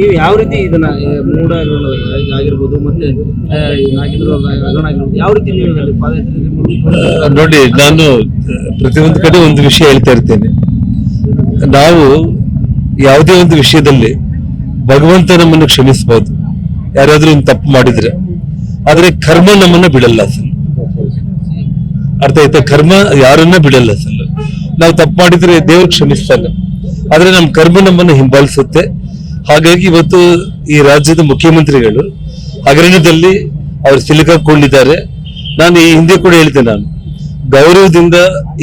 ನೀವು ಯಾವ ರೀತಿ ಇದನ್ನ ಮೂಡ ಆಗಿರ್ಬೋದು ಮತ್ತೆ ಯಾವ ರೀತಿ ನೋಡಿ, ನಾನು ಪ್ರತಿಯೊಂದು ಕಡೆ ಒಂದು ವಿಷಯ ಹೇಳ್ತಾ ಇರ್ತೇನೆ. ನಾವು ಯಾವುದೇ ಒಂದು ವಿಷಯದಲ್ಲಿ ಭಗವಂತ ನಮ್ಮನ್ನು ಕ್ಷಮಿಸಬಹುದು ಯಾರಾದ್ರೂ ಒಂದು ತಪ್ಪು ಮಾಡಿದ್ರೆ, ಆದ್ರೆ ಕರ್ಮ ನಮ್ಮನ್ನ ಬಿಡಲ್ಲ ಅಸಲು. ಅರ್ಥ ಆಯ್ತಾ? ಕರ್ಮ ಯಾರನ್ನ ಬಿಡಲ್ಲ ಅಸಲು. ನಾವು ತಪ್ಪು ಮಾಡಿದ್ರೆ ದೇವ್ರು ಕ್ಷಮಿಸ್ತಾನೆ. ಆದ್ರೆ ನಮ್ಮ ಕರ್ಮ ನಮ್ಮನ್ನ ಹಿಂಬಾಲಿಸುತ್ತೆ. ಹಾಗಾಗಿ ಇವತ್ತು ಈ ರಾಜ್ಯದ ಮುಖ್ಯಮಂತ್ರಿಗಳು ಹಗರಣದಲ್ಲಿ ಅವರು ಸಿಲುಕಿಕೊಂಡಿದ್ದಾರೆ. ನಾನು ಈ ಹಿಂದೆ ಕೂಡ ಹೇಳಿದೆ ನಾನು. ಗೌರವದಿಂದ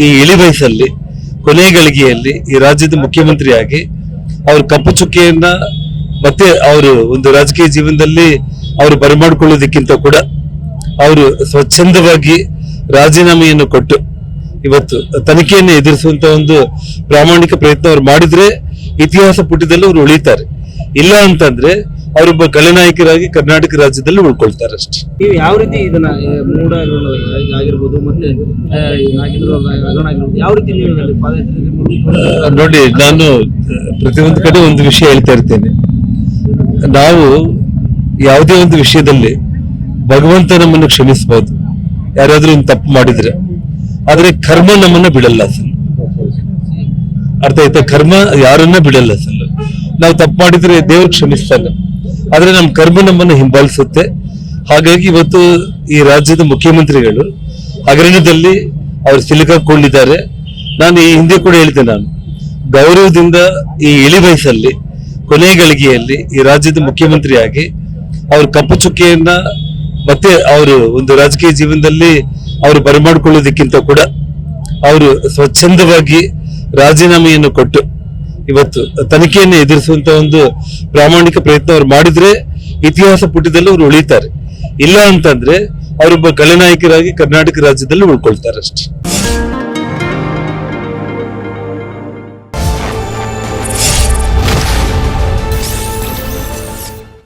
ಈ ಇಳಿ ವಯಸ್ಸಲ್ಲಿ, ಕೊನೆ ಗಳಿಗೆಯಲ್ಲಿ ಈ ರಾಜ್ಯದ ಮುಖ್ಯಮಂತ್ರಿಯಾಗಿ ಅವ್ರ ಕಪ್ಪು ಚುಕ್ಕೆಯನ್ನ ಮತ್ತೆ ಅವರು ಒಂದು ರಾಜಕೀಯ ಜೀವನದಲ್ಲಿ ಅವರು ಬರಮಾಡಿಕೊಳ್ಳೋದಕ್ಕಿಂತ ಕೂಡ ಅವರು ಸ್ವಚ್ಛಂದವಾಗಿ ರಾಜೀನಾಮೆಯನ್ನು ಕೊಟ್ಟು ಇವತ್ತು ತನಿಖೆಯನ್ನು ಎದುರಿಸುವಂತ ಒಂದು ಪ್ರಾಮಾಣಿಕ ಪ್ರಯತ್ನ ಅವ್ರು ಮಾಡಿದ್ರೆ ಇತಿಹಾಸ ಪುಟದಲ್ಲಿ ಅವರು ಉಳಿತಾರೆ. ಇಲ್ಲ ಅಂತಂದ್ರೆ ಅವರೊಬ್ಬ ಕಲೆನಾಯಕರಾಗಿ ಕರ್ನಾಟಕ ರಾಜ್ಯದಲ್ಲಿ ಉಳ್ಕೊಳ್ತಾರೆ ಅಷ್ಟೇ. ನೀವು ಯಾವ ರೀತಿ ಇದನ್ನ ಮೂಡ ಆಗಿರ್ಬೋದು ಮತ್ತೆ ಯಾವ ರೀತಿ ನೋಡಿ ನಾನು ಪ್ರತಿಯೊಂದು ಕಡೆ ಒಂದು ವಿಷಯ ಹೇಳ್ತಾ ಇರ್ತೇನೆ. ನಾವು ಯಾವುದೇ ಒಂದು ವಿಷಯದಲ್ಲಿ ಭಗವಂತ ನಮ್ಮನ್ನು ಕ್ಷಮಿಸಬಹುದು ಯಾರಾದ್ರೂ ಒಂದು ತಪ್ಪು ಮಾಡಿದ್ರೆ ಆದ್ರೆ ಕರ್ಮ ನಮ್ಮನ್ನ ಬಿಡಲ್ಲ ಅಸಲು. ಅರ್ಥ ಆಯ್ತಾ? ಕರ್ಮ ಯಾರನ್ನ ಬಿಡಲ್ಲ ಅಸಲು. ನಾವು ತಪ್ಪು ಮಾಡಿದ್ರೆ ದೇವ್ರು ಕ್ಷಮಿಸ್ತಾನೆ. ಆದ್ರೆ ನಮ್ಮ ಕರ್ಮ ನಮ್ಮನ್ನ ಹಿಂಬಾಲಿಸುತ್ತೆ. ಹಾಗಾಗಿ ಇವತ್ತು ಈ ರಾಜ್ಯದ ಮುಖ್ಯಮಂತ್ರಿಗಳು ಹಗರಣದಲ್ಲಿ ಅವರು ಸಿಲುಕಾಕೊಂಡಿದ್ದಾರೆ. ನಾನು ಈ ಹಿಂದೆ ಕೂಡ ಹೇಳಿದೆ ನಾನು. ಗೌರವದಿಂದ ಈ ಇಳಿ ವಯಸ್ಸಲ್ಲಿ, ಕೊನೆ ಗಳಿಗೆಯಲ್ಲಿ ಈ ರಾಜ್ಯದ ಮುಖ್ಯಮಂತ್ರಿಯಾಗಿ ಅವ್ರ ಕಪ್ಪು ಚುಕ್ಕೆಯನ್ನ ಮತ್ತೆ ಅವರು ಒಂದು ರಾಜಕೀಯ ಜೀವನದಲ್ಲಿ ಅವರು ಬರಮಾಡಿಕೊಳ್ಳೋದಕ್ಕಿಂತ ಕೂಡ ಅವರು ಸ್ವಚ್ಛಂದವಾಗಿ ರಾಜೀನಾಮೆಯನ್ನು ಕೊಟ್ಟು ಇವತ್ತು ತನಿಖೆಯನ್ನು ಎದುರಿಸುವಂತ ಒಂದು ಪ್ರಾಮಾಣಿಕ ಪ್ರಯತ್ನ ಅವ್ರು ಮಾಡಿದ್ರೆ ಇತಿಹಾಸ ಪುಟದಲ್ಲಿ ಅವರು ಉಳಿತಾರೆ. ಇಲ್ಲ ಅಂತಂದ್ರೆ ಅವರೊಬ್ಬ ಕಲೆನಾಯಕರಾಗಿ ಕರ್ನಾಟಕ ರಾಜ್ಯದಲ್ಲಿ ಉಳ್ಕೊಳ್ತಾರೆ ಅಷ್ಟೇ